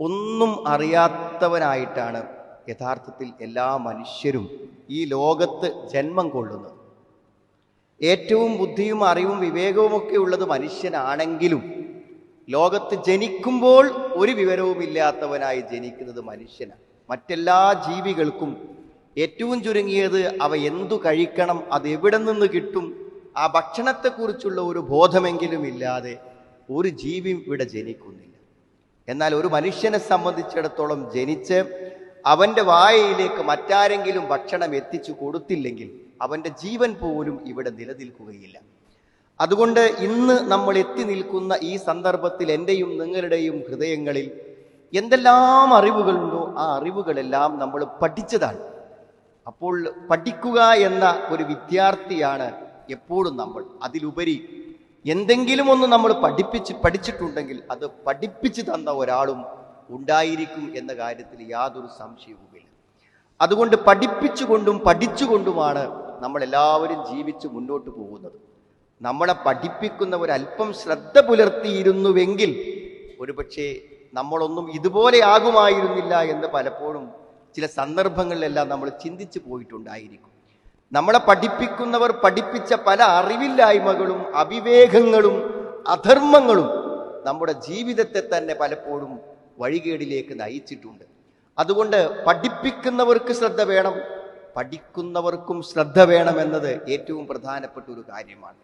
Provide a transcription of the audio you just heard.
ഒന്നും അറിയാത്തവനായിട്ടാണ് യഥാർത്ഥത്തിൽ എല്ലാ മനുഷ്യരും ഈ ലോകത്ത് ജന്മം കൊള്ളുന്നത്. ഏറ്റവും ബുദ്ധിയും അറിവും വിവേകവുമൊക്കെ ഉള്ളത് മനുഷ്യനാണെങ്കിലും ലോകത്ത് ജനിക്കുമ്പോൾ ഒരു വിവരവുമില്ലാത്തവനായി ജനിക്കുന്നത് മനുഷ്യനാണ്. മറ്റെല്ലാ ജീവികൾക്കും ഏറ്റവും ചുരുങ്ങിയത് അവ എന്തു കഴിക്കണം അത് എവിടെ നിന്ന് കിട്ടും ആ ഭക്ഷണത്തെക്കുറിച്ചുള്ള ഒരു ബോധമെങ്കിലും ഇല്ലാതെ ഒരു ജീവി ഇവിടെ ജനിക്കുന്നില്ല. എന്നാൽ ഒരു മനുഷ്യനെ സംബന്ധിച്ചിടത്തോളം ജനിച്ച് അവന്റെ വായയിലേക്ക് മറ്റാരെങ്കിലും ഭക്ഷണം എത്തിച്ചു കൊടുത്തില്ലെങ്കിൽ അവന്റെ ജീവൻ പോലും ഇവിടെ നിലനിൽക്കുകയില്ല. അതുകൊണ്ട് ഇന്ന് നമ്മൾ എത്തി നിൽക്കുന്ന ഈ സന്ദർഭത്തിൽ എന്റെയും നിങ്ങളുടെയും ഹൃദയങ്ങളിൽ എന്തെല്ലാം അറിവുകളുണ്ടോ ആ അറിവുകളെല്ലാം നമ്മൾ പഠിച്ചതാണ്. അപ്പോൾ പഠിക്കുക എന്ന ഒരു വിദ്യാർത്ഥിയാണ് എപ്പോഴും നമ്മൾ. അതിലുപരി എന്തെങ്കിലും ഒന്ന് നമ്മൾ പഠിപ്പിച്ച് പഠിച്ചിട്ടുണ്ടെങ്കിൽ അത് പഠിപ്പിച്ചു തന്ന ഒരാളും ഉണ്ടായിരിക്കും എന്ന കാര്യത്തിൽ യാതൊരു സംശയവുമില്ല. അതുകൊണ്ട് പഠിപ്പിച്ചുകൊണ്ടും പഠിച്ചുകൊണ്ടുമാണ് നമ്മൾ എല്ലാവരും ജീവിച്ച് മുന്നോട്ട് പോകുന്നത്. നമ്മളെ പഠിപ്പിക്കുന്നവർ അല്പം ശ്രദ്ധ പുലർത്തിയിരുന്നുവെങ്കിൽ ഒരുപക്ഷെ നമ്മളൊന്നും ഇതുപോലെ ആകുമായിരുന്നില്ല എന്ന് പലപ്പോഴും ചില സന്ദർഭങ്ങളിലെല്ലാം നമ്മൾ ചിന്തിച്ചു പോയിട്ടുണ്ടായിരിക്കും. നമ്മളെ പഠിപ്പിക്കുന്നവർ പഠിപ്പിച്ച പല അറിവില്ലായ്മകളും അവിവേകങ്ങളും അധർമ്മങ്ങളും നമ്മുടെ ജീവിതത്തെ തന്നെ പലപ്പോഴും വഴികേടിലേക്ക് നയിച്ചിട്ടുണ്ട്. അതുകൊണ്ട് പഠിപ്പിക്കുന്നവർക്ക് ശ്രദ്ധ വേണം പഠിക്കുന്നവർക്കും ശ്രദ്ധ വേണമെന്നത് ഏറ്റവും പ്രധാനപ്പെട്ട ഒരു കാര്യമാണ്.